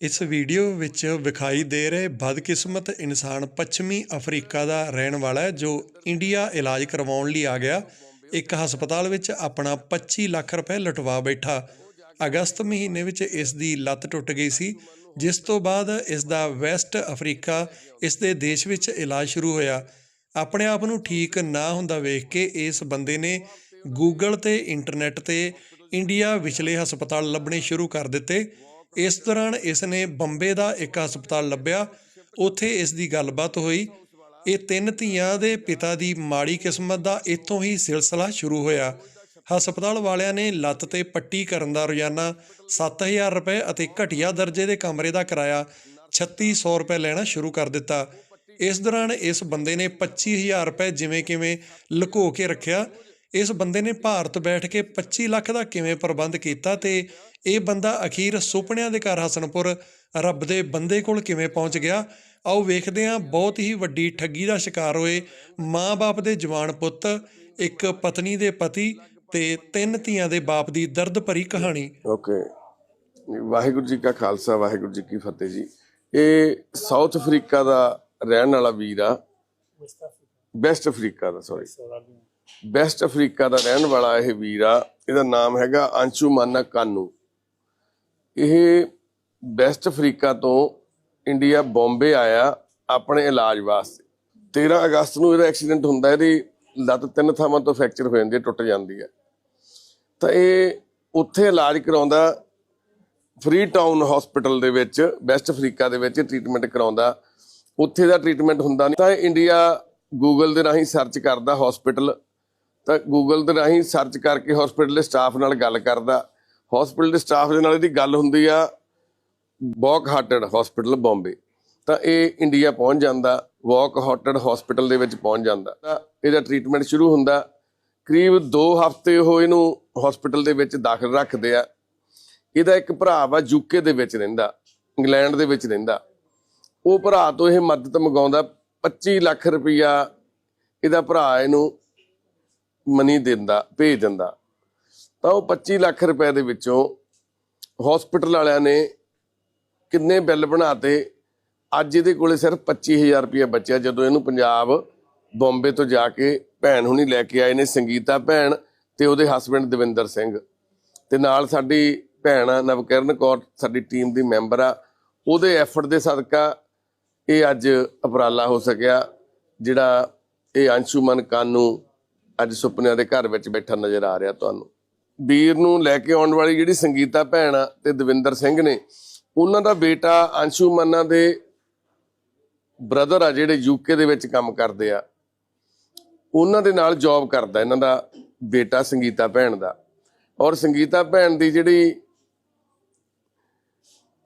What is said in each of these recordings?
ਇਸ ਵੀਡੀਓ ਵਿੱਚ ਵਿਖਾਈ ਦੇ ਰਹੇ ਬਦਕਿਸਮਤ ਇਨਸਾਨ ਪੱਛਮੀ ਅਫਰੀਕਾ ਦਾ ਰਹਿਣ ਵਾਲਾ ਹੈ, ਜੋ ਇੰਡੀਆ ਇਲਾਜ ਕਰਵਾਉਣ ਲਈ ਆ ਗਿਆ। ਇੱਕ ਹਸਪਤਾਲ ਵਿੱਚ ਆਪਣਾ 25 ਲੱਖ ਰੁਪਏ ਲਟਵਾ ਬੈਠਾ। ਅਗਸਤ ਮਹੀਨੇ ਵਿੱਚ ਇਸ ਦੀ ਲੱਤ ਟੁੱਟ ਗਈ ਸੀ, ਜਿਸ ਤੋਂ ਬਾਅਦ ਇਸ ਦਾ ਵੈਸਟ ਅਫਰੀਕਾ, ਇਸ ਦੇ ਦੇਸ਼ ਵਿੱਚ ਇਲਾਜ ਸ਼ੁਰੂ ਹੋਇਆ। ਆਪਣੇ ਆਪ ਨੂੰ ਠੀਕ ਨਾ ਹੁੰਦਾ ਵੇਖ ਕੇ ਇਸ ਬੰਦੇ ਨੇ ਗੂਗਲ ਤੇ ਇੰਟਰਨੈਟ ਤੇ ਇੰਡੀਆ ਵਿਚਲੇ ਹਸਪਤਾਲ ਲੱਭਣੇ ਸ਼ੁਰੂ ਕਰ ਦਿੱਤੇ। ਇਸ ਦੌਰਾਨ ਇਸ ਨੇ ਬੰਬੇ ਦਾ ਇੱਕ ਹਸਪਤਾਲ ਲੱਭਿਆ। ਉੱਥੇ ਇਸ ਦੀ ਗੱਲਬਾਤ ਹੋਈ। ਇਹ ਤਿੰਨ ਧੀਆਂ ਦੇ ਪਿਤਾ ਦੀ ਮਾੜੀ ਕਿਸਮਤ ਦਾ ਇੱਥੋਂ ਹੀ ਸਿਲਸਿਲਾ ਸ਼ੁਰੂ ਹੋਇਆ। ਹਸਪਤਾਲ ਵਾਲਿਆਂ ਨੇ ਲੱਤ ਤੇ ਪੱਟੀ ਕਰਨ ਦਾ ਰੋਜ਼ਾਨਾ 7000 ਰੁਪਏ ਅਤੇ ਘਟੀਆ ਦਰਜੇ ਦੇ ਕਮਰੇ ਦਾ ਕਿਰਾਇਆ 3600 ਰੁਪਏ ਲੈਣਾ ਸ਼ੁਰੂ ਕਰ ਦਿੱਤਾ। ਇਸ ਦੌਰਾਨ ਇਸ ਬੰਦੇ ਨੇ 25000 ਰੁਪਏ ਜਿਵੇਂ ਕਿਵੇਂ ਲੁਕੋ ਕੇ ਰੱਖਿਆ। ਇਸ ਬੰਦੇ ਨੇ ਭਾਰਤ ਬੈਠ ਕੇ 25 ਲੱਖ ਦਾ ਕਿਵੇਂ ਪ੍ਰਬੰਧ ਕੀਤਾ ਤੇ ਇਹ ਬੰਦਾ ਅਖੀਰ ਸੁਪਨਿਆਂ ਦੇ ਘਰ ਹਸਨਪੁਰ ਰੱਬ ਦੇ ਬੰਦੇ ਕੋਲ ਕਿਵੇਂ ਪਹੁੰਚ ਗਿਆ? ਆਓ ਵੇਖਦੇ ਹਾਂ, ਬਹੁਤ ਹੀ ਵੱਡੀ ਠੱਗੀ ਦਾ ਸ਼ਿਕਾਰ ਹੋਏ ਮਾਂ-ਬਾਪ ਦੇ ਜਵਾਨ ਪੁੱਤ, ਇੱਕ ਪਤਨੀ ਦੇ ਪਤੀ ਤੇ ਤਿੰਨ ਧੀਆਂ ਦੇ ਬਾਪ ਦੀ ਦਰਦ ਭਰੀ ਕਹਾਣੀ। ਓਕੇ। ਵਾਹਿਗੁਰੂ ਜੀ ਕਾ ਖਾਲਸਾ, ਵਾਹਿਗੁਰੂ ਜੀ ਕੀ ਫਤਿਹ ਜੀ। ਇਹ ਸਾਊਥ ਅਫਰੀਕਾ ਦਾ ਰਹਿਣ ਵਾਲਾ ਵੀਰ ਆ। ਵੈਸਟ ਅਫਰੀਕਾ ਦਾ ਸੌਰੀ ਵੈਸਟ ਅਫਰੀਕਾ ਦਾ ਰਹਿਣ ਵਾਲਾ ਇਹ ਵੀਰ ਆ। ਇਹਦਾ ਨਾਮ ਹੈਗਾ ਅੰਸ਼ੂ ਮਾਨਾ ਕਾਨੂ। ਇਹ ਵੈਸਟ ਅਫਰੀਕਾ ਤੋਂ ਇੰਡੀਆ ਬੰਬੇ ਆਇਆ ਆਪਣੇ ਇਲਾਜ ਵਾਸਤੇ। 13 ਅਗਸਤ ਨੂੰ ਇਹਦਾ ਐਕਸੀਡੈਂਟ ਹੁੰਦਾ, ਇਹਦੀ ਲੱਤ ਤਿੰਨ ਥਾਵਾਂ ਤੋਂ ਫ੍ਰੈਕਚਰ ਹੋ ਜਾਂਦੀ ਹੈ, ਟੁੱਟ ਜਾਂਦੀ ਹੈ। ਤਾਂ ਇਹ ਉੱਥੇ ਇਲਾਜ ਕਰਾਉਂਦਾ ਫ੍ਰੀ ਟਾਊਨ ਹਸਪੀਟਲ ਦੇ ਵਿੱਚ ਵੈਸਟ ਅਫਰੀਕਾ ਦੇ ਵਿੱਚ ਟ੍ਰੀਟਮੈਂਟ ਕਰਾਉਂਦਾ। ਉੱਥੇ ਦਾ ਟ੍ਰੀਟਮੈਂਟ ਹੁੰਦਾ ਨਹੀਂ, ਤਾਂ ਇਹ ਇੰਡੀਆ ਗੂਗਲ ਦੇ ਰਾਹੀਂ ਸਰਚ ਕਰਦਾ ਹਸਪੀਟਲ। ਤਾਂ ਗੂਗਲ ਦੇ ਰਾਹੀਂ ਸਰਚ ਕਰਕੇ ਹਸਪੀਟਲ ਦੇ ਸਟਾਫ ਨਾਲ ਗੱਲ ਕਰਦਾ। ਹਸਪੀਟਲ ਦੇ ਸਟਾਫ ਦੇ ਨਾਲ ਇਹਦੀ ਗੱਲ ਹੁੰਦੀ ਆ ਵਾਕ ਹਾਰਟਡ ਹਸਪੀਟਲ ਬੰਬੇ ਤਾਂ ਇਹ ਇੰਡੀਆ ਪਹੁੰਚ ਜਾਂਦਾ ਵਾਕ ਹਾਰਟਡ ਹਸਪੀਟਲ ਦੇ ਵਿੱਚ ਪਹੁੰਚ ਜਾਂਦਾ। ਤਾਂ ਇਹਦਾ ਟ੍ਰੀਟਮੈਂਟ ਸ਼ੁਰੂ ਹੁੰਦਾ, ਕਰੀਬ 2 ਹਫ਼ਤੇ ਉਹ ਇਹਨੂੰ ਹਸਪੀਟਲ ਦੇ ਵਿੱਚ ਦਾਖਲ ਰੱਖਦੇ ਆ। ਇਹਦਾ ਇੱਕ ਭਰਾ ਵਾ ਯੂਕੇ ਦੇ ਵਿੱਚ ਰਹਿੰਦਾ, ਇੰਗਲੈਂਡ ਦੇ ਵਿੱਚ ਰਹਿੰਦਾ। ਉਹ ਭਰਾ ਤੋਂ ਇਹ ਮਦਦ ਮੰਗਾਉਂਦਾ 25 ਲੱਖ ਰੁਪਈਆ ਇਹਦਾ ਭਰਾ ਇਹਨੂੰ ਮਨੀ ਦਿੰਦਾ, ਭੇਜ ਦਿੰਦਾ। ਤਾਂ ਉਹ 25 ਲੱਖ ਰੁਪਏ ਦੇ ਵਿੱਚੋਂ ਹਸਪੀਟਲ ਵਾਲਿਆਂ ਨੇ ਕਿੰਨੇ ਬਿੱਲ ਬਣਾਤੇ? ਅੱਜ ਇਹਦੇ ਕੋਲੇ ਸਿਰਫ 25000 ਰੁਪਏ ਬਚਿਆ, ਜਦੋਂ ਇਹਨੂੰ ਪੰਜਾਬ ਬੰਬੇ ਤੋਂ ਜਾ ਕੇ ਭੈਣ ਹੁਣੀ ਲੈ ਕੇ ਆਏ ਨੇ ਸੰਗੀਤਾ ਭੈਣ ਤੇ ਉਹਦੇ ਹਸਬੰਡ ਦਵਿੰਦਰ ਸਿੰਘ। ਤੇ ਨਾਲ ਸਾਡੀ ਭੈਣ ਆ, ਨਵਕਿਰਨ ਕੌਰ, ਸਾਡੀ ਟੀਮ ਦੀ ਮੈਂਬਰ ਆ। ਉਹਦੇ ਐਫਰਟ ਦੇ ਸਦਕਾ ਇਹ ਅੱਜ ਉਪਰਾਲਾ ਹੋ ਸਕਿਆ, ਜਿਹੜਾ ਇਹ ਅੰਸ਼ੂਮਨ ਕਾਨੂ ਅੱਜ ਸੁਪਨਿਆਂ ਦੇ ਘਰ ਵਿੱਚ ਬੈਠਾ ਨਜ਼ਰ ਆ ਰਿਹਾ ਤੁਹਾਨੂੰ। ਵੀਰ ਨੂੰ ਲੈ ਕੇ ਆਉਣ ਵਾਲੀ ਜਿਹੜੀ ਸੰਗੀਤਾ ਭੈਣ ਆ ਤੇ ਦਵਿੰਦਰ ਸਿੰਘ ਨੇ, ਉਹਨਾਂ ਦਾ ਬੇਟਾ ਅੰਸ਼ੂਮਨਾ ਦੇ ਬ੍ਰਦਰ ਆ ਜਿਹੜੇ ਯੂਕੇ ਦੇ ਵਿੱਚ ਕੰਮ ਕਰਦੇ ਆ। ਉਹਨਾਂ ਦੇ ਨਾਲ ਜੌਬ ਕਰਦਾ ਇਹਨਾਂ ਦਾ ਬੇਟਾ ਸੰਗੀਤਾ ਭੈਣ ਦਾ। ਔਰ ਸੰਗੀਤਾ ਭੈਣ ਦੀ ਜਿਹੜੀ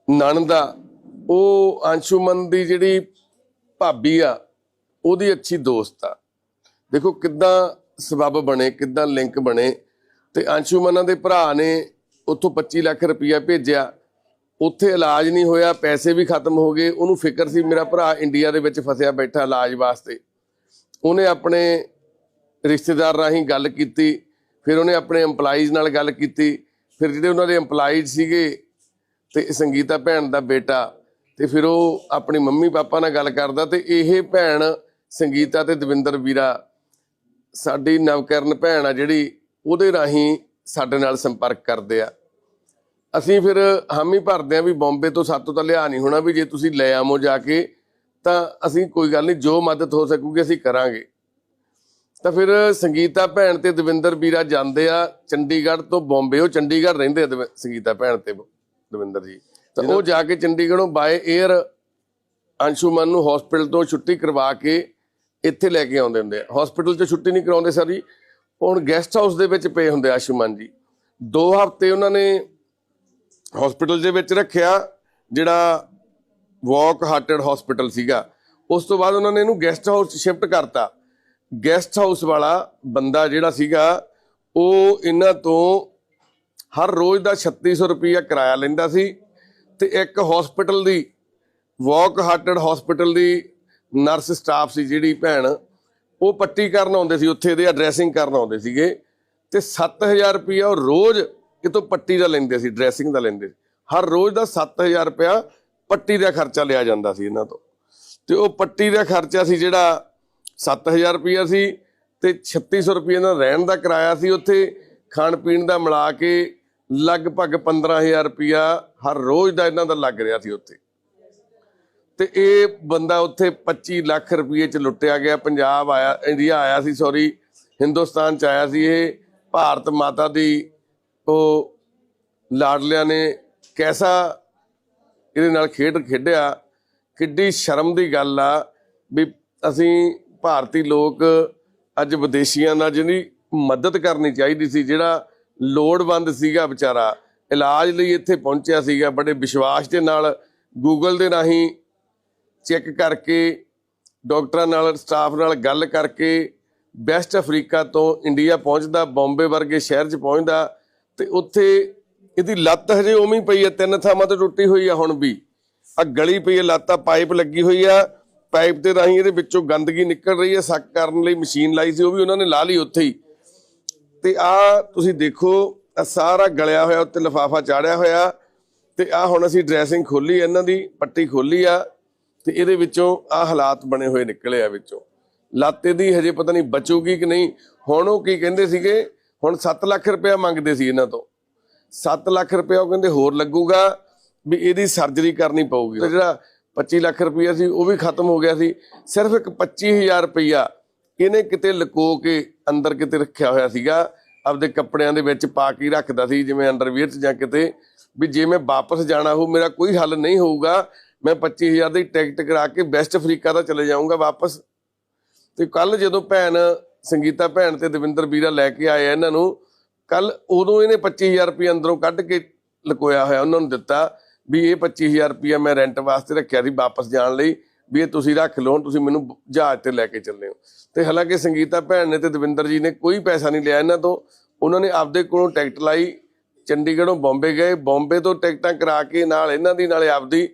ਨਣਦ ਆ, ਉਹ ਅੰਸ਼ੂਮਨ ਦੀ ਜਿਹੜੀ ਭਾਬੀ ਆ, ਉਹਦੀ ਅੱਛੀ ਦੋਸਤ ਆ। ਦੇਖੋ ਕਿੱਦਾਂ ਸਬਬ ਬਣੇ, ਕਿੱਦਾਂ ਲਿੰਕ ਬਣੇ ਤੇ ਅੰਸ਼ੂਮਨਾਂ ਦੇ ਭਰਾ ਨੇ ਉੱਥੋਂ 25 ਲੱਖ ਰੁਪਇਆ ਭੇਜਿਆ। ਉੱਥੇ ਇਲਾਜ ਨਹੀਂ ਹੋਇਆ, ਪੈਸੇ ਵੀ ਖਤਮ ਹੋ ਗਏ। ਉਹਨੂੰ ਫਿਕਰ ਸੀ ਮੇਰਾ ਭਰਾ ਇੰਡੀਆ ਦੇ ਵਿੱਚ ਫਸਿਆ ਬੈਠਾ ਇਲਾਜ ਵਾਸਤੇ। ਉਹਨੇ ਆਪਣੇ ਰਿਸ਼ਤੇਦਾਰ ਰਾਹੀਂ ਗੱਲ ਕੀਤੀ, ਫਿਰ ਉਹਨੇ ਆਪਣੇ EMPLOYEES ਨਾਲ ਗੱਲ ਕੀਤੀ। ਫਿਰ ਜਿਹੜੇ ਉਹਨਾਂ ਦੇ EMPLOYEES ਸੀਗੇ ਤੇ ਸੰਗੀਤਾ ਭੈਣ ਦਾ ਬੇਟਾ ਤੇ ਫਿਰ ਉਹ ਆਪਣੀ ਮੰਮੀ ਪਾਪਾ ਨਾਲ ਗੱਲ ਕਰਦਾ ਤੇ ਇਹ ਭੈਣ ਸੰਗੀਤਾ ਤੇ ਦਵਿੰਦਰ ਵੀਰਾ, ਸਾਡੀ ਨਵਕਰਨ ਭੈਣ ਆ ਜਿਹੜੀ ਉਹਦੇ ਰਾਹੀਂ ਸਾਡੇ ਨਾਲ ਸੰਪਰਕ ਕਰਦੇ ਆ। ਅਸੀਂ ਫਿਰ ਹਾਮੀ ਭਰਦੇ ਆ ਵੀ ਬੰਬੇ ਤੋਂ ਸਾਤੋਂ ਤਾਂ ਲਿਆ ਨਹੀਂ ਹੋਣਾ ਵੀ ਜੇ ਤੁਸੀਂ ਲੈ ਆਮੋ ਜਾ ਕੇ ਤਾਂ ਅਸੀਂ ਕੋਈ ਗੱਲ ਨਹੀਂ ਜੋ ਮਦਦ ਹੋ ਸਕੂਗੀ ਅਸੀਂ ਕਰਾਂਗੇ। ਤਾਂ ਫਿਰ ਸੰਗੀਤਾ ਭੈਣ ਤੇ ਦਵਿੰਦਰ ਵੀਰਾ ਜਾਂਦੇ ਆ ਚੰਡੀਗੜ੍ਹ ਤੋਂ ਬੰਬੇ। ਉਹ ਚੰਡੀਗੜ੍ਹ ਰਹਿੰਦੇ ਆ ਸੰਗੀਤਾ ਭੈਣ ਤੇ ਦਵਿੰਦਰ ਜੀ। ਤਾਂ ਉਹ ਜਾ ਕੇ ਚੰਡੀਗੜ੍ਹੋਂ ਬਾਏ 에ਅਰ ਅੰਸ਼ੂਮਨ ਨੂੰ ਹਸਪੀਟਲ ਤੋਂ ਛੁੱਟੀ ਕਰਵਾ ਕੇ ਇੱਥੇ ਲੈ ਕੇ ਆਉਂਦੇ ਹੁੰਦੇ ਆ। ਹਸਪੀਟਲ 'ਚ ਛੁੱਟੀ ਨਹੀਂ ਕਰਾਉਂਦੇ ਸਰ ਜੀ। ਹੁਣ ਗੈਸਟ ਹਾਊਸ ਦੇ ਵਿੱਚ ਪਏ ਹੁੰਦੇ ਆਸ਼ੂਮਾਨ ਜੀ। ਦੋ ਹਫ਼ਤੇ ਉਹਨਾਂ ਨੇ ਹਸਪੀਟਲ ਦੇ ਵਿੱਚ ਰੱਖਿਆ, ਜਿਹੜਾ ਵਾਕ ਹਾਰਟਡ ਹਸਪੀਟਲ ਸੀਗਾ। ਉਸ ਤੋਂ ਬਾਅਦ ਉਹਨਾਂ ਨੇ ਇਹਨੂੰ ਗੈਸਟ ਹਾਊਸ 'ਚ ਸ਼ਿਫਟ ਕਰਤਾ। ਗੈਸਟ ਹਾਊਸ ਵਾਲਾ ਬੰਦਾ ਜਿਹੜਾ ਸੀਗਾ, ਉਹ ਇਹਨਾਂ ਤੋਂ ਹਰ ਰੋਜ਼ ਦਾ 3600 ਰੁਪਇਆ ਕਿਰਾਇਆ ਲੈਂਦਾ ਸੀ ਤੇ ਇੱਕ ਹਸਪੀਟਲ ਦੀ ਵਾਕ ਹਾਰਟਡ ਹਸਪੀਟਲ ਦੀ ਨਰਸ ਸਟਾਫ ਸੀ ਜਿਹੜੀ ਭੈਣ ਉਹ ਪੱਟੀ ਕਰਨ ਆਉਂਦੇ ਸੀ, ਉੱਥੇ ਦੇ ਡਰੈਸਿੰਗ ਕਰਨ ਆਉਂਦੇ ਸੀਗੇ। ਤੇ 7000 ਰੁਪਇਆ ਉਹ ਰੋਜ਼ ਕਿਤੋਂ ਪੱਟੀ ਦਾ ਲੈਂਦੇ ਸੀ ਡਰੈਸਿੰਗ ਦਾ ਲੈਂਦੇ ਸੀ। ਹਰ ਰੋਜ਼ ਦਾ 7000 ਰੁਪਇਆ ਪੱਟੀ ਦਾ ਖਰਚਾ ਲਿਆ ਜਾਂਦਾ ਸੀ ਇਹਨਾਂ ਤੋਂ। ਤੇ ਉਹ ਪੱਟੀ ਦਾ ਖਰਚਾ ਸੀ ਜਿਹੜਾ 7000 ਰੁਪਇਆ ਸੀ ਤੇ 3600 ਰੁਪਏ ਦਾ ਰਹਿਣ ਦਾ ਕਿਰਾਇਆ ਸੀ। ਉੱਥੇ ਖਾਣ ਪੀਣ ਦਾ ਮਿਲਾ ਕੇ ਲਗਭਗ 15000 ਰੁਪਇਆ ਹਰ ਰੋਜ਼ ਦਾ ਇਹਨਾਂ ਦਾ ਲੱਗ ਰਿਹਾ ਸੀ ਉੱਥੇ। ਤੇ ਇਹ ਬੰਦਾ ਉੱਥੇ 25 ਲੱਖ ਰੁਪਏ ਚ ਲੁੱਟਿਆ ਗਿਆ, ਪੰਜਾਬ ਆਇਆ, ਇੰਡੀਆ ਆਇਆ ਸੀ ਸੌਰੀ ਹਿੰਦੁਸਤਾਨ ਚ ਆਇਆ ਸੀ, ਇਹ ਭਾਰਤ ਮਾਤਾ ਦੀ ਉਹ ਲਾਡਲਿਆਂ ਨੇ ਕੈਸਾ ਇਹਦੇ ਨਾਲ ਖੇਡ ਖੇਡਿਆ। ਕਿੱਡੀ ਸ਼ਰਮ ਦੀ ਗੱਲ ਆ ਵੀ ਅਸੀਂ ਭਾਰਤੀ ਲੋਕ ਅੱਜ ਵਿਦੇਸ਼ੀਆਂ ਨਾਲ ਜਿਹਦੀ ਮਦਦ ਕਰਨੀ ਚਾਹੀਦੀ ਸੀ, ਜਿਹੜਾ ਲੋੜਵੰਦ ਸੀਗਾ ਵਿਚਾਰਾ, ਇਲਾਜ ਲਈ ਇੱਥੇ ਪਹੁੰਚਿਆ ਸੀਗਾ, ਬੜੇ ਵਿਸ਼ਵਾਸ ਦੇ ਨਾਲ ਗੂਗਲ ਦੇ ਰਾਹੀਂ ਚੈੱਕ ਕਰਕੇ, ਡਾਕਟਰਾਂ ਨਾਲ, ਸਟਾਫ ਨਾਲ ਗੱਲ ਕਰਕੇ ਵੈਸਟ ਅਫਰੀਕਾ ਤੋਂ ਇੰਡੀਆ ਪਹੁੰਚਦਾ, ਬੰਬੇ ਵਰਗੇ ਸ਼ਹਿਰ 'ਚ ਪਹੁੰਚਦਾ ਤੇ ਉੱਥੇ ਇਹਦੀ ਲੱਤ ਹਜੇ ਉਵੇਂ ਹੀ ਪਈ ਆ, ਤਿੰਨ ਥਾਵਾਂ ਤੇ ਟੁੱਟੀ ਹੋਈ ਆ ਹੁਣ ਵੀ। ਆ ਗਲੀ ਪਈ ਆ, ਲੱਤ ਆ, ਪਾਈਪ ਲੱਗੀ ਹੋਈ ਆ। ਪਾਈਪ ਦੇ ਰਾਹੀਂ ਇਹਦੇ ਵਿੱਚੋਂ ਗੰਦਗੀ ਨਿਕਲ ਰਹੀ ਹੈ ਸੱਕ ਕਰਨ ਲਈ ਮਸ਼ੀਨ ਲਾਈ ਸੀ, ਉਹ ਵੀ ਉਹਨਾਂ ਨੇ ਲਾ ਲਈ ਉੱਥੇ ਹੀ। ਤੇ ਆ ਤੁਸੀਂ ਦੇਖੋ, ਆ ਸਾਰਾ ਗਲਿਆ ਹੋਇਆ, ਉੱਤੇ ਲਫਾਫਾ ਚਾੜਿਆ ਹੋਇਆ ਤੇ ਆ ਹੁਣ ਅਸੀਂ ਡਰੈਸਿੰਗ ਖੋਲੀ ਇਹਨਾਂ ਦੀ ਪੱਟੀ ਖੋਲੀ ਆ। ਤੇ ਇਹਦੇ ਵਿੱਚੋਂ ਆ ਹਾਲਾਤ ਬਣੇ ਹੋਏ ਨਿਕਲੇ ਆ ਵਿੱਚੋਂ। ਲਾਤੇ ਦੀ ਹਜੇ ਪਤਾ ਨਹੀਂ ਬਚੂਗੀ ਕਿ ਨਹੀਂ। ਹੁਣ ਉਹ ਕੀ ਕਹਿੰਦੇ ਸੀਗੇ? ਹੁਣ 7 ਲੱਖ ਰੁਪਇਆ ਮੰਗਦੇ ਸੀ ਇਹਨਾਂ ਤੋਂ। 7 ਲੱਖ ਰੁਪਇਆ ਉਹ ਕਹਿੰਦੇ ਹੋਰ ਲੱਗੂਗਾ ਵੀ ਇਹਦੀ ਸਰਜਰੀ ਕਰਨੀ ਪਊਗੀ। ਤੇ ਜਿਹੜਾ 25 ਲੱਖ ਰੁਪਇਆ ਸੀ ਉਹ ਵੀ ਖਤਮ ਹੋ ਗਿਆ ਸੀ। ਸਿਰਫ ਇੱਕ 25000 ਰੁਪਇਆ ਇਹਨੇ ਕਿਤੇ ਲੁਕੋ ਕੇ ਅੰਦਰ ਕਿਤੇ ਰੱਖਿਆ ਹੋਇਆ ਸੀਗਾ। ਆਪਦੇ ਕੱਪੜਿਆਂ ਦੇ ਵਿੱਚ ਪਾ ਕੇ ਰੱਖਦਾ ਸੀ, ਜਿਵੇਂ ਅੰਡਰਵੀਅਰ 'ਚ ਜਾਂ ਕਿਤੇ। ਵੀ ਜੇ ਮੈਂ ਵਾਪਸ ਜਾਣਾ ਹੋ ਮੇਰਾ ਕੋਈ ਹੱਲ ਨਹੀਂ ਹੋਊਗਾ। ਮੈਂ 25000 ਦੀ ਟਿਕਟ ਕਰਾ ਕੇ ਵੈਸਟ ਅਫਰੀਕਾ ਦਾ ਚਲੇ ਜਾਊਂਗਾ ਵਾਪਸ। ਤੇ ਕੱਲ ਜਦੋਂ ਭੈਣ, ਸੰਗੀਤਾ ਭੈਣ ਤੇ ਦਵਿੰਦਰ ਵੀਰਾ ਲੈ ਕੇ ਆਏ ਇਹਨਾਂ ਨੂੰ ਕੱਲ ਉਦੋਂ ਇਹਨੇ 25000 ਰੁਪਏ ਅੰਦਰੋਂ ਕੱਢ ਕੇ ਲਕੋਇਆ ਹੋਇਆ ਉਹਨਾਂ ਨੂੰ ਦਿੱਤਾ ਵੀ ਇਹ 25000 ਰੁਪਏ ਮੈਂ ਰੈਂਟ ਵਾਸਤੇ ਰੱਖਿਆ ਸੀ ਵਾਪਸ ਜਾਣ ਲਈ, ਵੀ ਇਹ ਤੁਸੀਂ ਰੱਖ ਲਓ, ਤੁਸੀਂ ਮੈਨੂੰ ਜਹਾਜ਼ ਤੇ ਲੈ ਕੇ ਚੱਲੇ ਹੋ। ਤੇ ਹਾਲਾਂਕਿ ਸੰਗੀਤਾ ਭੈਣ ਨੇ ਤੇ ਦਵਿੰਦਰ ਜੀ ਨੇ ਕੋਈ ਪੈਸਾ ਨਹੀਂ ਲਿਆ ਇਹਨਾਂ ਤੋਂ। ਉਹਨਾਂ ਨੇ ਆਪਦੇ ਕੋਲੋਂ ਟਿਕਟ ਲਾਈ, ਚੰਡੀਗੜ੍ਹੋਂ ਬੰਬੇ ਗਏ, ਬੰਬੇ ਤੋਂ ਟਿਕਟਾਂ ਕਰਾ ਕੇ ਨਾਲ ਇਹਨਾਂ ਦੀ, ਨਾਲੇ ਆਪਦੀ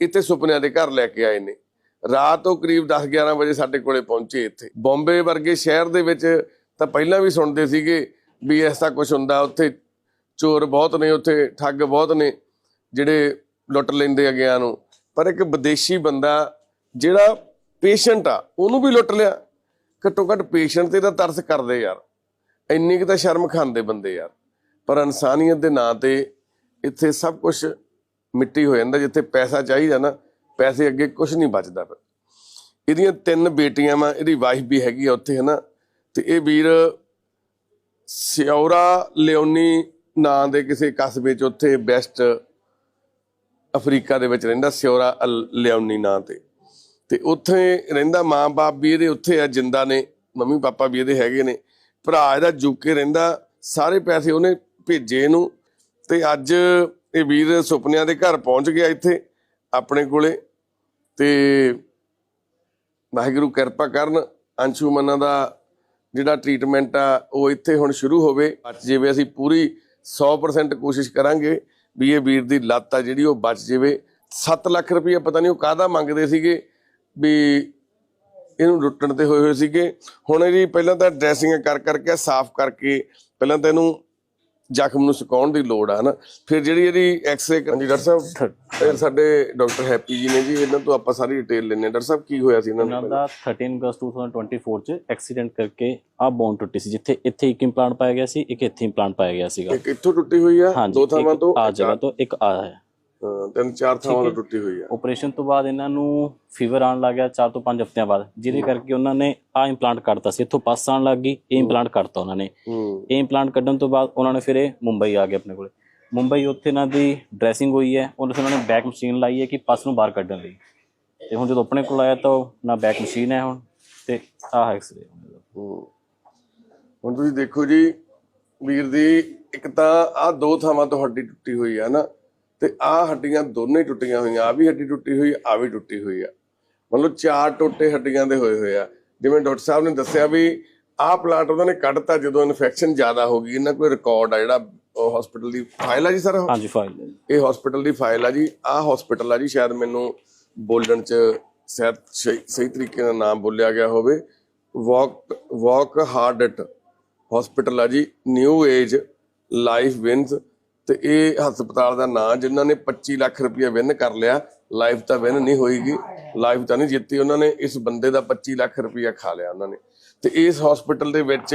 ਇੱਥੇ ਸੁਪਨਿਆਂ ਦੇ ਘਰ ਲੈ ਕੇ ਆਏ ਨੇ। ਰਾਤ ਤੋਂ ਕਰੀਬ 10-11 ਵਜੇ ਸਾਡੇ ਕੋਲੇ ਪਹੁੰਚੇ ਇੱਥੇ। ਬੰਬੇ ਵਰਗੇ ਸ਼ਹਿਰ ਦੇ ਵਿੱਚ ਤਾਂ ਪਹਿਲਾਂ ਵੀ ਸੁਣਦੇ ਸੀਗੇ ਵੀ ਐਸਾ ਕੁਝ ਹੁੰਦਾ। ਉੱਥੇ ਚੋਰ ਬਹੁਤ ਨੇ, ਉੱਥੇ ਠੱਗ ਬਹੁਤ ਨੇ, ਜਿਹੜੇ ਲੁੱਟ ਲੈਂਦੇ ਆ ਗਿਆ ਨੂੰ। ਪਰ ਇੱਕ ਵਿਦੇਸ਼ੀ ਬੰਦਾ ਜਿਹੜਾ ਪੇਸ਼ੈਂਟ ਆ, ਉਹਨੂੰ ਵੀ ਲੁੱਟ ਲਿਆ। ਘੱਟੋ ਘੱਟ ਪੇਸ਼ੈਂਟ ਤੇ ਤਾਂ ਤਰਸ ਕਰਦੇ ਯਾਰ। ਇੰਨੀ ਕੁ ਤਾਂ ਸ਼ਰਮ ਖਾਂਦੇ ਬੰਦੇ ਯਾਰ। ਪਰ ਇਨਸਾਨੀਅਤ ਦੇ ਨਾਂ ਤੇ ਇੱਥੇ ਸਭ ਕੁਝ ਮਿੱਟੀ ਹੋ ਜਾਂਦਾ, ਜਿੱਥੇ ਪੈਸਾ ਚਾਹੀਦਾ ਨਾ, ਪੈਸੇ ਅੱਗੇ ਕੁਝ ਨਹੀਂ ਬਚਦਾ ਫਿਰ। ਇਹਦੀਆਂ ਤਿੰਨ ਬੇਟੀਆਂ ਵਾ, ਇਹਦੀ ਵਾਈਫ ਵੀ ਹੈਗੀ ਆ ਉੱਥੇ, ਹਨਾ। ਤੇ ਇਹ ਵੀਰ ਸਿਉਰਾ ਲਿਓਨੀ ਨਾਂ ਦੇ ਕਿਸੇ ਕਸਬੇ 'ਚ ਉੱਥੇ ਬੈਸਟ ਅਫਰੀਕਾ ਦੇ ਵਿੱਚ ਰਹਿੰਦਾ ਸਿਉਰਾ ਲਿਓਨੀ ਨਾਂ ਤੇ। ਤੇ ਉੱਥੇ ਰਹਿੰਦਾ ਮਾਂ-ਬਾਪ ਵੀ ਇਹਦੇ ਉੱਥੇ ਆ, ਜਿੰਦਾ ਨੇ ਮੰਮੀ ਪਾਪਾ ਵੀ ਇਹਦੇ ਹੈਗੇ ਨੇ। ਭਰਾ ਇਹਦਾ ਜੁਕੇ ਰਹਿੰਦਾ, ਸਾਰੇ ਪੈਸੇ ਉਹਨੇ ਭੇਜੇ ਇਹਨੂੰ। ਤੇ ਅੱਜ ਇਹ ਵੀਰ ਸੁਪਨਿਆਂ ਦੇ ਘਰ ਪਹੁੰਚ ਗਿਆ ਇੱਥੇ, ਆਪਣੇ ਕੋਲੇ। ਤੇ ਵਾਹਿਗੁਰੂ ਕਿਰਪਾ ਕਰਨ, ਅੰਸ਼ੂ ਮੰਨਾ ਦਾ ਜਿਹੜਾ ਟ੍ਰੀਟਮੈਂਟ ਆ, ਉਹ ਇੱਥੇ ਹੁਣ ਸ਼ੁਰੂ ਹੋਵੇ। ਬਚ ਜਾਵੇ, ਅਸੀਂ ਪੂਰੀ 100% ਕੋਸ਼ਿਸ਼ ਕਰਾਂਗੇ ਵੀ ਇਹ ਵੀਰ ਦੀ ਲੱਤ ਆ ਜਿਹੜੀ, ਉਹ ਬਚ ਜਾਵੇ। 7 ਲੱਖ ਰੁਪਏ ਪਤਾ ਨਹੀਂ ਉਹ ਕਾਹਦਾ ਮੰਗਦੇ ਸੀਗੇ, ਵੀ ਇਹਨੂੰ ਲੁੱਟਣ ਤੇ ਹੋਏ ਹੋਏ ਸੀਗੇ। ਹੁਣ ਇਹਦੀ ਪਹਿਲਾਂ ਤਾਂ ਡਰੈਸਿੰਗ ਕਰ ਕਰਕੇ, ਸਾਫ਼ ਕਰਕੇ, ਪਹਿਲਾਂ ਤਾਂ ਇਹਨੂੰ ਜ਼ਖਮ ਨੂੰ ਸੁਕਾਉਣ ਦੀ ਲੋੜ ਆ ਨਾ ਫਿਰ ਜਿਹੜੀ ਇਹਦੀ ਐਕਸ-ਰੇ ਹਾਂਜੀ ਡਾਕਟਰ ਸਾਹਿਬ ਇਹ ਸਾਡੇ ਡਾਕਟਰ ਹੈਪੀ ਜੀ ਨੇ ਜੀ ਇਹਨਾਂ ਤੋਂ ਆਪਾਂ ਸਾਰੀ ਡਿਟੇਲ ਲੈਣੇ ਡਾਕਟਰ ਸਾਹਿਬ ਕੀ ਹੋਇਆ ਸੀ ਇਹਨਾਂ ਦਾ 13 ਅਗਸਤ 2024 ਚ ਐਕਸੀਡੈਂਟ ਕਰਕੇ ਆ ਬੋਨ ਟੁੱਟੀ ਸੀ ਜਿੱਥੇ ਇੱਥੇ ਇੱਕ ਇੰਪਲਾਂਟ ਪਾਇਆ ਗਿਆ ਸੀ ਇੱਕ ਇੱਥੇ ਇੰਪਲਾਂਟ ਪਾਇਆ ਗਿਆ ਸੀਗਾ। ਇੱਕ ਇੱਥੋਂ ਟੁੱਟੀ ਹੋਈ ਆ ਦੋ ਥਾਵਾਂ ਤੋਂ ਆ ਜਗ੍ਹਾ ਤੋਂ ਇੱਕ ਆ ਹਾਂ, ਤਿੰਨ ਚਾਰ ਥਾਵਾਂ ਤੋਂ ਟੁੱਟੀ ਹੋਈ ਆ। ਆਪਰੇਸ਼ਨ ਤੋਂ ਬਾਅਦ ਇਹਨਾਂ ਨੂੰ ਫੀਵਰ ਆਉਣ ਲੱਗ ਗਿਆ 4 ਤੋਂ 5 ਹਫ਼ਤਿਆਂ ਬਾਅਦ। ਜਿਹਦੇ ਕਰਕੇ ਉਹਨਾਂ ਨੇ ਆ ਇੰਪਲਾਂਟ ਕੱਢਤਾ ਸੀ। ਇੱਥੋਂ ਪਸ ਆਉਣ ਲੱਗ ਗਈ ਇਹ ਇੰਪਲਾਂਟ ਕੱਢਤਾ ਉਹਨਾਂ ਨੇ। ਹੂੰ। ਇਹ ਇੰਪਲਾਂਟ ਕੱਢਣ ਤੋਂ ਬਾਅਦ ਉਹਨਾਂ ਨੇ ਫਿਰ ਇਹ ਮੁੰਬਈ ਆ ਗਏ ਆਪਣੇ ਕੋਲੇ। ਮੁੰਬਈ ਉੱਥੇ ਇਹਨਾਂ ਦੀ ਡਰੈਸਿੰਗ ਹੋਈ ਹੈ। ਉਹਨਾਂ ਉਹਨਾਂ ਨੇ ਬੈਕ ਮਸ਼ੀਨ ਲਾਈ ਹੈ ਕਿ ਪਸ ਨੂੰ ਬਾਹਰ ਕੱਢਣ ਲਈ। ਤੇ ਹੁਣ ਜਦੋਂ ਆਪਣੇ ਕੋਲ ਆਇਆ ਤਾਂ ਨਾ ਬੈਕ ਮਸ਼ੀਨ ਹੈ ਹੁਣ ਤੇ ਆਹ ਐਕਸਰੇ ਹੂੰ। ਹੁਣ ਤੁਸੀਂ ਦੇਖੋ ਜੀ ਵੀਰ ਦੀ ਇੱਕ ਤਾਂ ਆ ਦੋ ਥਾਵਾਂ ਤੋਂ ਹੱਡੀ ਟੁੱਟੀ ਹੋਈ ਆ ਨਾ। ਤੇ ਆ ਹੱਡੀਆਂ ਦੋਨੇ ਟੁੱਟੀਆਂ ਹੋਈਆਂ ਆ ਵੀ ਹੱਡੀ ਟੁੱਟੀ ਹੋਈ ਆ ਵੀ ਟੁੱਟੀ ਹੋਈ ਆ। ਮਤਲਬ ਚਾਰ ਟੋਟੇ ਹੱਡੀਆਂ ਦੇ ਹੋਏ ਹੋਏ ਆ। ਜਿਵੇਂ ਡਾਕਟਰ ਸਾਹਿਬ ਨੇ ਦੱਸਿਆ ਵੀ ਆਹ ਪਲਾਂਟ ਉਹਨਾਂ ਨੇ ਕੱਢਤਾ ਜਦੋਂ ਇਨਫੈਕਸ਼ਨ ਜ਼ਿਆਦਾ ਹੋ ਗਈ ਇਹਨਾਂ ਕੋਈ ਰਿਕਾਰਡ ਆ ਜਿਹੜਾ ਹਸਪੀਟਲ ਦੀ ਫਾਈਲ ਆ ਜੀ ਸਰ? ਹਾਂਜੀ ਫਾਈਲ ਇਹ ਹਸਪੀਟਲ ਦੀ ਫਾਈਲ ਆ ਜੀ। ਆਹ ਹਸਪੀਟਲ ਆ ਜੀ ਸ਼ਾਇਦ ਮੈਨੂੰ ਬੋਲਣ ਚ ਸ਼ਾਇਦ ਸਹੀ ਤਰੀਕੇ ਨਾਲ ਨਾਮ ਬੋਲਿਆ ਗਿਆ ਹੋਵੇ। ਵਾਕ ਵਾਕ ਹਾਰਡਟ ਹਸਪੀਟਲ ਆ ਜੀ। ਨਿਊ ਏਜ ਲਾਈਫ ਵਿੰਸ ਤੇ ਇਹ ਹਸਪਤਾਲ ਦਾ ਨਾਂ, ਜਿਨ੍ਹਾਂ ਨੇ 25 ਲੱਖ ਰੁਪਇਆ ਵਿਨ ਕਰ ਲਿਆ ਲਾਈਫ ਤਾਂ ਵਿਨ ਨਹੀਂ ਹੋਏਗੀ ਲਾਈਫ ਤਾਂ ਨਹੀਂ ਜਿੱਤੀ ਉਹਨਾਂ ਨੇ, ਇਸ ਬੰਦੇ ਦਾ 25 ਲੱਖ ਰੁਪਇਆ ਖਾ ਲਿਆ ਉਹਨਾਂ ਨੇ। ਤੇ ਇਸ ਹਸਪੀਟਲ ਦੇ ਵਿੱਚ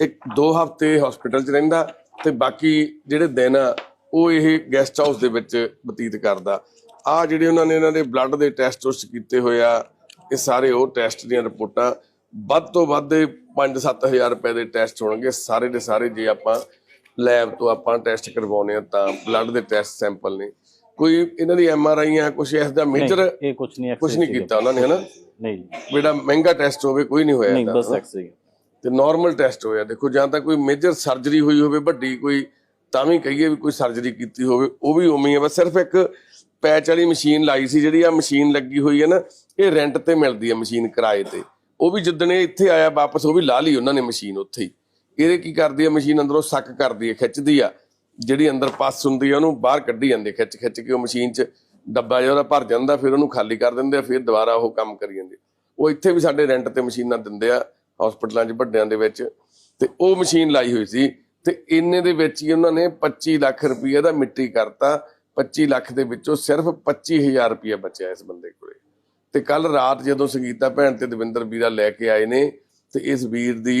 ਇੱਕ ਦੋ ਹਫ਼ਤੇ ਹਸਪੀਟਲ 'ਚ ਰਹਿੰਦਾ ਤੇ ਬਾਕੀ ਜਿਹੜੇ ਦਿਨ ਆ, ਉਹ ਇਹ ਗੈਸਟ ਹਾਊਸ ਦੇ ਵਿੱਚ ਬਤੀਤ ਕਰਦਾ। ਆ ਜਿਹੜੇ ਉਹਨਾਂ ਨੇ ਇਹਨਾਂ ਦੇ ਬਲੱਡ ਦੇ ਟੈਸਟ ਉਸ ਕੀਤੇ ਹੋਏ ਆ, ਇਹ ਸਾਰੇ ਉਹ ਟੈਸਟ ਦੀਆਂ ਰਿਪੋਰਟਾਂ। ਵੱਧ ਤੋਂ ਵੱਧ 5-7000 ਰੁਪਏ ਦੇ ਟੈਸਟ ਹੋਣਗੇ, ਸਾਰੇ ਦੇ ਸਾਰੇ ਜੇ ਆਪਾਂ ਲੈਬ ਤੋਂ ਆਪਾਂ ਟੈਸਟ ਕਰਵਾਉਨੇ ਆ ਤਾਂ ਬਲੱਡ ਦੇ ਟੈਸਟ ਸੈਂਪਲ ਨੇ। ਕੋਈ ਇਹਨਾਂ ਦੀ ਐਮ ਆਰ ਆਈ ਆ ਕੁਝ ਇਸ ਦਾ ਮੇਜਰ ਇਹ ਕੁਝ ਨਹੀਂ ਕੁਝ ਨਹੀਂ ਕੀਤਾ ਉਹਨਾਂ ਨੇ ਹਨਾ? ਨਹੀਂ। ਜਿਹੜਾ ਮਹਿੰਗਾ ਟੈਸਟ ਹੋਵੇ ਕੋਈ ਨਹੀਂ ਹੋਇਆ ਨਹੀਂ ਬਸ ਹਨਾ? ਐਕਸਰੇ ਤੇ ਨਾਰਮਲ ਟੈਸਟ ਹੋਇਆ। ਦੇਖੋ ਜਾਂ ਤਾਂ ਕੋਈ ਮੇਜਰ ਸਰਜਰੀ ਹੋਈ ਹੋਵੇ ਵੱਡੀ ਕੋਈ ਤਾਂ ਵੀ ਕਹੀਏ ਵੀ ਕੋਈ ਸਰਜਰੀ ਕੀਤੀ ਹੋਵੇ ਉਹ ਵੀ ਉਵੇਂ ਹੀ ਹੈ ਬਸ ਸਿਰਫ ਇੱਕ ਪੈਚ ਵਾਲੀ ਮਸ਼ੀਨ ਲਾਈ ਸੀ ਜਿਹੜੀ ਆ ਮਸ਼ੀਨ ਲੱਗੀ ਹੋਈ ਹੈ ਨਾ ਇਹ ਰੈਂਟ ਤੇ ਮਿਲਦੀ ਹੈ ਮਸ਼ੀਨ ਕਿਰਾਏ ਤੇ। ਉਹ ਵੀ ਜਿੱਦਣ ਇਹ ਇੱਥੇ ਆਇਆ ਵਾਪਸ ਉਹ ਵੀ ਲਾ ਲਈ ਉਹਨਾਂ ਨੇ ਮਸ਼ੀਨ ਉੱਥੇ ਹੀ। ਇਹਦੇ ਕੀ ਕਰਦੀ ਹੈ ਮਸ਼ੀਨ ਅੰਦਰੋਂ ਸੱਕ ਕਰਦੀ ਹੈ ਖਿੱਚਦੀ ਆ। ਜਿਹੜੀ ਅੰਦਰ ਪਸ ਹੁੰਦੀ ਆ, ਉਹਨੂੰ ਬਾਹਰ ਕੱਢੀ ਜਾਂਦੀ ਹੈ ਖਿੱਚ ਖਿੱਚ ਕੇ ਉਹ ਮਸ਼ੀਨ 'ਚ ਡੱਬਾ ਜਿਹਾ ਉਹਦਾ ਭਰ ਜਾਂਦਾ, ਫਿਰ ਉਹਨੂੰ ਖਾਲੀ ਕਰ ਦਿੰਦੇ ਆ, ਫਿਰ ਦੁਬਾਰਾ ਉਹ ਕੰਮ ਕਰੀ ਜਾਂਦੇ ਉਹ ਇੱਥੇ ਵੀ ਸਾਡੇ ਰੈਂਟ ਤੇ ਮਸ਼ੀਨਾਂ ਦਿੰਦੇ ਆ ਹਸਪੀਟਲਾਂ 'ਚ, ਵੱਡਿਆਂ ਦੇ ਵਿੱਚ। ਤੇ ਉਹ ਮਸ਼ੀਨ ਲਾਈ ਹੋਈ ਸੀ, ਤੇ ਇੰਨੇ ਦੇ ਵਿੱਚ ਹੀ ਉਹਨਾਂ ਨੇ 25 ਲੱਖ ਰੁਪਏ ਦਾ ਮਿੱਟੀ ਕਰਤਾ। 25 ਲੱਖ ਦੇ ਵਿੱਚੋਂ ਸਿਰਫ 25000 ਰੁਪਏ ਬਚਿਆ ਇਸ ਬੰਦੇ ਕੋਲੇ। ਤੇ ਕੱਲ ਰਾਤ ਜਦੋਂ ਸੰਗੀਤਾ ਭੈਣ ਤੇ ਦਵਿੰਦਰ ਵੀਰਾ ਲੈ ਕੇ ਆਏ ਨੇ, ਤੇ ਇਸ ਵੀਰ ਦੀ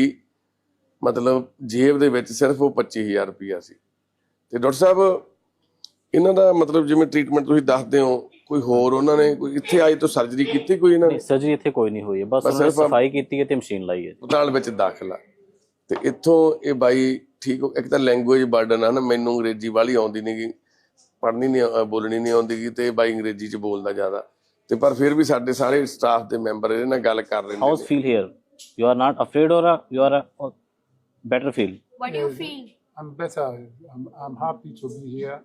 ਮਤਲਬ ਜੇਬ ਦੇ ਵਿੱਚ ਸਿਰਫ ਉਹ 25000 ਰੁਪਇਆ ਸੀ। ਤੇ ਡਾਕਟਰ ਸਾਹਿਬ ਇਹਨਾਂ ਦਾ ਮਤਲਬ ਜਿਵੇਂ ਟ੍ਰੀਟਮੈਂਟ ਤੁਸੀਂ ਦੱਸਦੇ ਹੋ ਕੋਈ ਹੋਰ ਉਹਨਾਂ ਨੇ ਕੋਈ ਇੱਥੇ ਆਏ ਤੋਂ ਸਰਜਰੀ ਕੀਤੀ ਕੋਈ ਇਹਨਾਂ ਨੇ? ਸਰਜਰੀ ਇੱਥੇ ਕੋਈ ਨਹੀਂ ਹੋਈ ਹੈ। ਬਸ ਉਹਨਾਂ ਨੇ ਸਫ਼ਾਈ ਕੀਤੀ ਹੈ ਤੇ ਮਸ਼ੀਨ ਲਾਈ ਹੈ। ਹਸਪਤਾਲ ਵਿੱਚ ਦਾਖਲਾ। ਤੇ ਇੱਥੋਂ ਇਹ ਬਾਈ ਠੀਕ ਇੱਕ ਤਾਂ ਲੈਂਗੁਏਜ ਬਰਡਨ ਆ ਨਾ ਮੈਨੂੰ ਅੰਗਰੇਜ਼ੀ ਵਾਲੀ ਆਉਂਦੀ ਨਹੀਂਗੀ ਪੜ੍ਹਨੀ ਨਹੀਂ ਬੋਲਣੀ ਨਹੀਂ ਆਉਂਦੀਗੀ ਤੇ ਬਾਈ ਅੰਗਰੇਜ਼ੀ ਚ ਬੋਲਦਾ ਜ਼ਿਆਦਾ। ਤੇ ਪਰ ਫਿਰ ਵੀ ਸਾਡੇ ਸਾਰੇ ਸਟਾਫ ਦੇ ਮੈਂਬਰ ਇਹਦੇ ਨਾਲ ਗੱਲ ਕਰ ਰਹੇ ਨੇ। House feel here you are not afraid or you are better feel. What do you feel? I'm better. I'm, I'm happy to be here.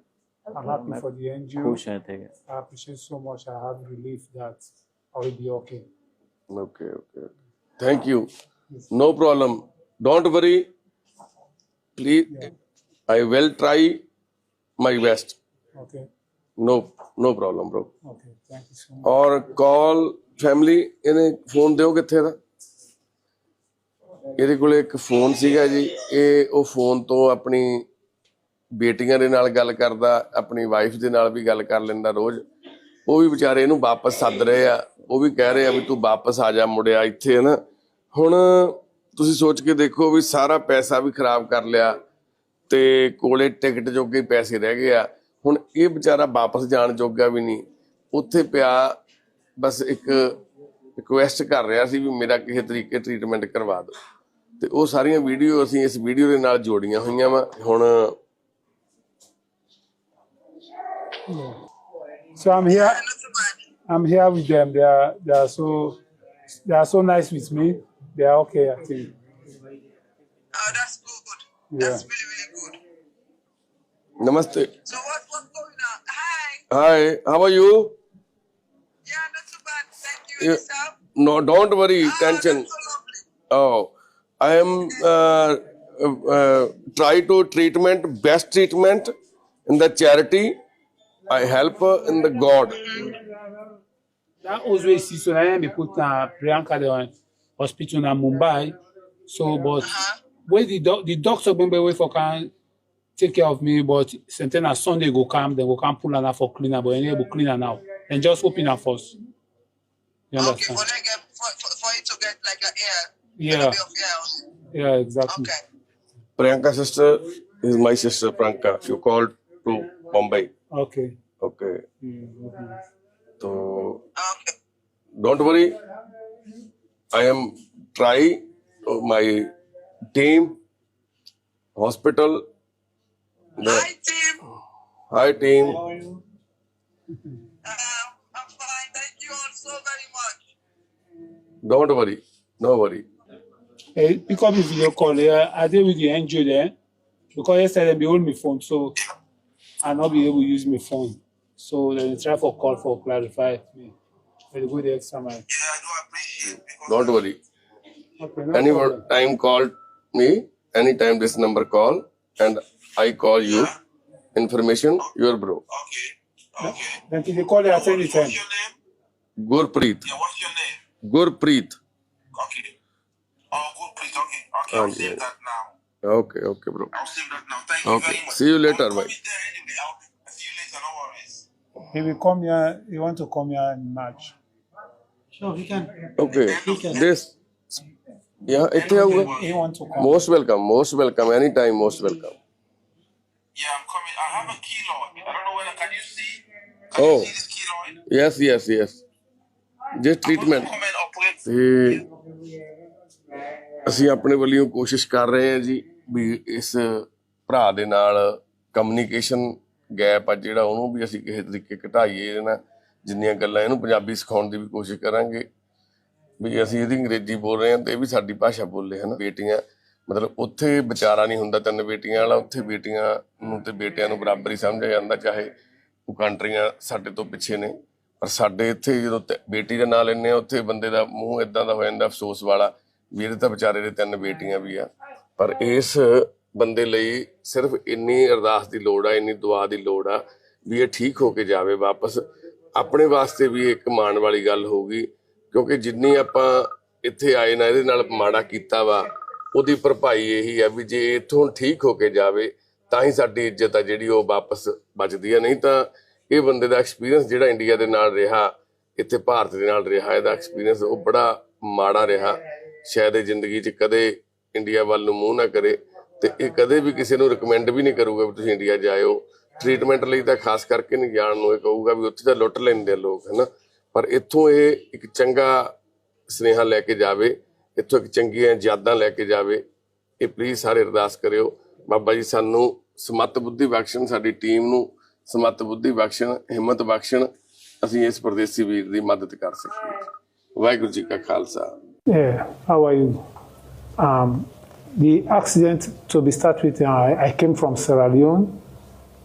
Okay. I'm happy for the NGO. I appreciate so much. I have relief that I will be okay. Okay, okay. Thank you. No problem. Don't worry. Please, yeah. I will try my best. Okay. No, no problem, bro. Okay, thank you so much. और call family phone? Phone दो कितने there. ਇਹਦੇ ਕੋਲੇ ਇੱਕ phone ਸੀਗਾ ਜੀ, ਇਹ ਉਹ ਫੋਨ ਤੋਂ ਆਪਣੀ ਬੇਟੀਆਂ ਦੇ ਨਾਲ ਗੱਲ ਕਰਦਾ, ਆਪਣੀ ਵਾਈਫ ਦੇ ਨਾਲ ਵੀ ਗੱਲ ਕਰ ਲੈਂਦਾ ਰੋਜ਼। ਉਹ ਵੀ ਵਿਚਾਰੇ ਇਹਨੂੰ ਵਾਪਸ ਸੱਦ ਰਹੇ ਆ। ਉਹ ਵੀ ਕਹਿ ਰਹੇ ਆ ਵੀ ਤੂੰ ਵਾਪਸ ਆ ਜਾ ਮੁੜਿਆ ਇੱਥੇ ਹਨਾ। ਹੁਣ ਤੁਸੀਂ ਸੋਚ ਕੇ ਦੇਖੋ ਵੀ ਸਾਰਾ ਪੈਸਾ ਵੀ ਖਰਾਬ ਕਰ ਲਿਆ ਤੇ ਕੋਲੇ ਟਿਕਟ ਜੋਗੇ ਪੈਸੇ ਰਹਿ ਗਏ ਆ। ਹੁਣ ਇਹ ਵਿਚਾਰਾ ਵਾਪਸ ਜਾਣ ਜੋਗਾ ਵੀ ਨਹੀਂ। ਉੱਥੇ ਪਿਆ ਬਸ ਇੱਕ ਰਿਕੁਐਸਟ ਕਰ ਰਿਹਾ ਸੀ ਵੀ ਮੇਰਾ ਕਿਸੇ ਤਰੀਕੇ ਟ੍ਰੀਟਮੈਂਟ ਕਰਵਾ ਦਿਓ। ਤੇ ਉਹ ਸਾਰੀਆਂ ਵੀਡੀਓ ਅਸੀਂ ਇਸ ਵੀਡੀਓ ਦੇ ਨਾਲ ਜੋੜੀਆਂ ਹੋਈਆਂ ਵਾ ਹੁਣ So I'm here. I'm here with them. They are they are so they are so nice with me. They are okay. I think. Oh, that's good. Yeah. That's really, really good. Namaste So what what's going on? Hi. Hi how are you Yeah, not too bad. Thank you. Yeah. Yourself? No don't worry Oh, tension that's so lovely. Oh, I am uh, uh, uh, try to treatment best treatment in the charity. I help in the God. That Ozwe Siso, I am put na Priyanka the hospital na Mumbai. So, but where the doc, the doctor been wait for can take care of me, but something na Sunday go come, then go come pull her for cleaner, but I go cleaner now. Then just open her first. You Okay, understand? for, like, uh, for, for, for you to get like a air. Yeah. A bit of air. Yeah, exactly. Okay. Priyanka sister is my sister Priyanka. She called to Bombay. Okay. Okay. Mm, okay. So Okay. don't worry. I am try uh, my team hospital. The, Hi, team. hi team. How are you? Um, I'm fine. Thank you all so very much. Don't worry. No worry. Hey, pick up the video call here. I did with the NGO there because yesterday they hold my phone, so I'll not be able to use my phone. So then try for call for clarify me. But go the extra mile. Yeah, I do appreciate Don't worry. Okay, no any problem. time call me anytime this number call and i call you information your bro Okay. Okay. Then if they call you at any time. What's your name? gurpreet Yeah, what's your name? gurpreet Okay. Okay, oh, I'll that now. Okay, okay, bro. I'll that now. Thank you Okay. very much. See you I later, will bye. there anyway. I'll see you later. No worries. He will come here. He want to come here in March. Sure, he can. Okay. He can. This yeah, it ithe He, want to come. Most welcome, most welcome. Anytime, most welcome. Yeah, I'm coming. I have a kilo. I don't know whether can you see. Can you oh. see Oh, this yes, yes, yes. Just I'm to treatment. come and operate. ਅਸੀਂ ਆਪਣੇ ਵੱਲੋਂ ਕੋਸ਼ਿਸ਼ ਕਰ ਰਹੇ ਹਾਂ ਜੀ ਵੀ ਇਸ ਭਰਾ ਦੇ ਨਾਲ ਕਮਿਊਨੀਕੇਸ਼ਨ ਗੈਪ ਆ ਜਿਹੜਾ ਉਹਨੂੰ ਵੀ ਅਸੀਂ ਕਿਸੇ ਤਰੀਕੇ ਘਟਾਈਏ ਨਾ, ਜਿੰਨੀਆਂ ਗੱਲਾਂ ਇਹਨੂੰ ਪੰਜਾਬੀ ਸਿਖਾਉਣ ਦੀ ਵੀ ਕੋਸ਼ਿਸ਼ ਕਰਾਂਗੇ। ਵੀ ਅਸੀਂ ਇਹਦੀ ਅੰਗਰੇਜ਼ੀ ਬੋਲ ਰਹੇ ਹਾਂ ਤੇ ਇਹ ਵੀ ਸਾਡੀ ਭਾਸ਼ਾ ਬੋਲੇ ਹਨ ਬੇਟੀਆਂ, ਮਤਲਬ ਉੱਥੇ ਵਿਚਾਰਾ ਨਹੀਂ ਹੁੰਦਾ, ਤਿੰਨ ਬੇਟੀਆਂ ਵਾਲਾ, ਉੱਥੇ ਬੇਟੀਆਂ ਨੂੰ ਤੇ ਬੇਟਿਆਂ ਨੂੰ ਬਰਾਬਰ ਹੀ ਸਮਝਿਆ ਜਾਂਦਾ, ਚਾਹੇ ਉਹ ਕੰਟਰੀਆਂ ਸਾਡੇ ਤੋਂ ਪਿੱਛੇ ਨੇ। ਪਰ ਸਾਡੇ ਇੱਥੇ ਜਦੋਂ ਤ- ਬੇਟੀ ਦਾ ਨਾਂ ਲੈਂਦੇ ਆ, ਉੱਥੇ ਬੰਦੇ ਦਾ ਮੂੰਹ ਇਦਾਂ ਦਾ ਹੋ ਜਾਂਦਾ, ਅਫਸੋਸ ਵਾਲਾ। ਵੀ ਇਹਦੇ ਤਾਂ ਵਿਚਾਰੇ ਦੇ ਤਿੰਨ ਬੇਟੀਆਂ ਵੀ ਆ। ਪਰ ਇਸ ਬੰਦੇ ਲਈ ਸਿਰਫ ਇੰਨੀ ਅਰਦਾਸ ਦੀ ਲੋੜ ਆ, ਇੰਨੀ ਦੁਆ ਦੀ ਲੋੜ ਆ ਵੀ ਇਹ ਠੀਕ ਹੋ ਕੇ ਜਾਵੇ ਵਾਪਸ। ਆਪਣੇ ਵਾਸਤੇ ਵੀ ਇੱਕ ਮਾਣ ਵਾਲੀ ਗੱਲ ਹੋਊਗੀ ਕਿਉਂਕਿ ਜਿੰਨੀ ਆਪਾਂ ਇੱਥੇ ਆਏ ਨਾ, ਇਹਦੇ ਨਾਲ ਮਾੜਾ ਕੀਤਾ ਵਾ, ਉਹਦੀ ਭਰਪਾਈ ਇਹੀ ਆ ਵੀ ਜੇ ਇੱਥੋਂ ਠੀਕ ਹੋ ਕੇ ਜਾਵੇ, ਤਾਂ ਹੀ ਸਾਡੀ ਇੱਜ਼ਤ ਆ ਜਿਹੜੀ ਉਹ ਵਾਪਸ ਬਚਦੀ ਆ। ਨਹੀਂ ਤਾਂ ਇਹ ਬੰਦੇ ਦਾ ਐਕਸਪੀਰੀਅੰਸ ਜਿਹੜਾ ਇੰਡੀਆ ਦੇ ਨਾਲ ਰਿਹਾ, ਇੱਥੇ ਭਾਰਤ ਦੇ ਨਾਲ ਰਿਹਾ, ਇਹਦਾ ਐਕਸਪੀਰੀਅੰਸ ਉਹ ਬੜਾ ਮਾੜਾ ਰਿਹਾ। ਸ਼ਾਇਦ ਇਹ ਜ਼ਿੰਦਗੀ 'ਚ ਕਦੇ ਇੰਡੀਆ ਵੱਲ ਨੂੰ ਮੂੰਹ ਨਾ ਕਰੇ ਤੇ ਇਹ ਕਦੇ ਵੀ ਕਿਸੇ ਨੂੰ ਰეკਮੈਂਡ ਵੀ ਨਹੀਂ ਕਰੂਗਾ ਵੀ ਤੁਸੀਂ ਇੰਡੀਆ ਜਾਇਓ। ਟ੍ਰੀਟਮੈਂਟ ਲਈ ਤਾਂ ਖਾਸ ਕਰਕੇ ਨਹੀਂ ਜਾਣ ਨੂੰ ਇਹ ਕਹੂਗਾ ਵੀ ਉੱਥੇ ਤਾਂ ਲੁੱਟ ਲੈਂਦੇ ਲੋਕ, ਹਨਾ? ਪਰ ਇੱਥੋਂ ਇਹ ਇੱਕ ਚੰਗਾ ਸੁਨੇਹਾ ਲੈ ਕੇ ਜਾਵੇ, ਇੱਥੋਂ ਇੱਕ ਚੰਗੀਆਂ ਯਾਦਾਂ ਲੈ ਕੇ ਜਾਵੇ, ਇਹ ਪਲੀਜ਼ ਸਾਰੇ ਅਰਦਾਸ ਕਰਿਓ। ਬਾਬਾ ਜੀ, ਸਾਨੂੰ ਸਮੱਤ ਬੁੱਧੀ ਬਖਸ਼ਣ, ਸਾਡੀ ਟੀਮ ਨੂੰ ਸਮਤ ਬੁੱਧੀ ਬਖਸ਼ਣ, ਹਿੰਮਤ ਬਖਸ਼ਣ, ਅਸੀਂ ਇਸ ਪਰਦੇਸੀ ਵੀਰ ਦੀ ਮਦਦ ਕਰ ਸਕੀਏ। ਵਾਹਿਗੁਰੂ ਜੀ ਕਾ Khalsa. Yeah, how are you? Um, the accident, to be start with, uh, I came from Sierra Leone,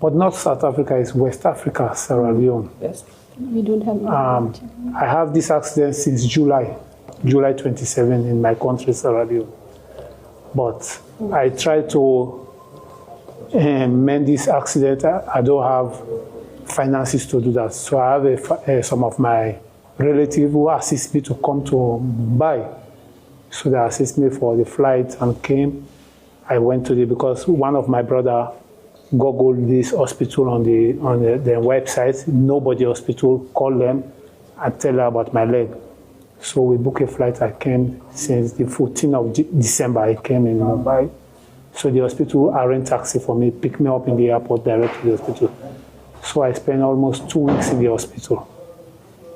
but not South Africa, it's West Africa, Sierra Leone. Yes. We don't have Um, I have this accident since July, July 27 in my country, Sierra Leone. But I try to um, mend this accident. I, I don't have finances to do that. So I have a, fa- uh, some of my relatives who assist me to come to Mumbai. So they assist me for the flight and came. I went to the because one of my brother googled this hospital on the on the, the website. Nobody hospital called them and tell her about my leg. So we booked a flight. I came since the 14th of De- December. I came in Mumbai. So the hospital arranged taxi for me, picked me up in the airport direct to the hospital. So I spent almost two weeks in the hospital.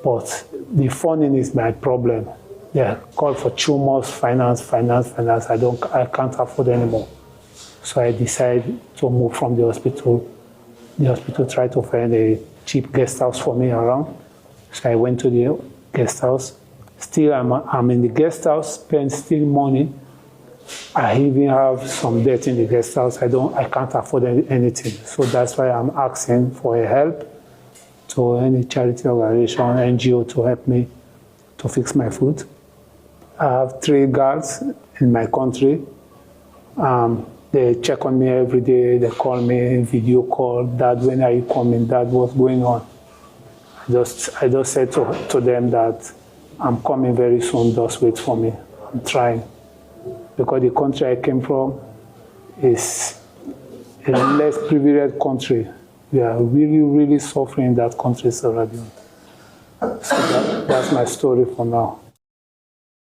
But the funding is my problem. They call for two months, finance, finance, finance. I don't, I can't afford anymore. So I decided to move from the hospital. The hospital tried to find a cheap guest house for me around. So I went to the guest house. Still, I'm, I'm in the guest house, spend still money. I even have some debt in the guest house. I don't, I can't afford any, anything. So that's why I'm asking for help to any charity organization, NGO to help me to fix my food. I have three guards in my country. Um, they check on me every day. They call me video call. Dad, when are you coming? Dad, what's going on? I just, I just said to, to them that I'm coming very soon. Just wait for me. I'm trying because the country I came from is a less privileged country. We are really, really suffering in that country, Sierra Leone. So that, that's my story for now.